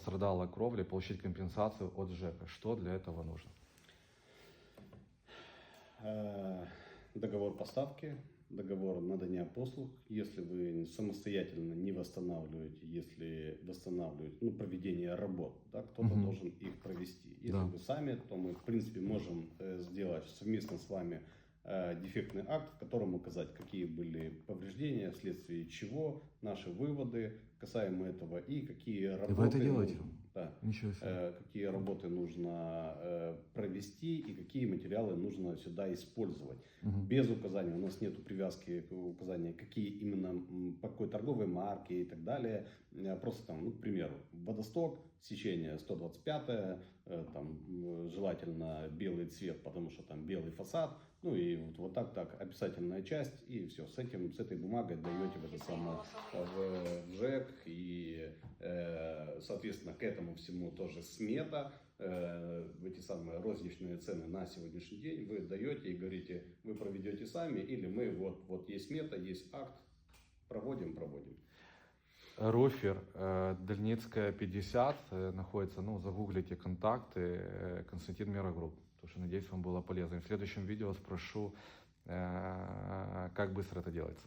пострадала кровля, получить компенсацию от ЖЭКа. Что для этого нужно? Э, Договор поставки, договор надания послуг. Если вы самостоятельно не восстанавливаете, если восстанавливаете, ну, проведение работ, да, кто-то Мгм. должен их провести. Если Да. вы сами, то мы, в принципе, можем э, сделать совместно с вами дефектный акт, в котором указать, какие были повреждения, вследствие чего, наши выводы касаемо этого и какие работы... вы это делаете? нужно- Да. Ничего себе. Э, какие работы нужно э, провести и какие материалы нужно сюда использовать. Мгм. Без указания, у нас нет привязки указания, какие именно, по какой торговой марке и так далее. Э, Просто там, ну, к примеру, водосток, сечение 125, э, там желательно белый цвет, потому что там белый фасад, ну и вот, вот так, так, описательная часть, и все, с этим, с этой бумагой даете в это самое в ЖЭК, и, э, соответственно, к этому всему тоже смета, э, эти самые розничные цены на сегодняшний день вы даете и говорите, вы проведете сами, или мы, вот, вот есть смета, есть акт, проводим, проводим. Руфер, э, Дальницкая 50, э, находится, ну, загуглите контакты, Константин Мирогрупп. Потому что, надеюсь, вам было полезно. И в следующем видео спрошу, как быстро это делается.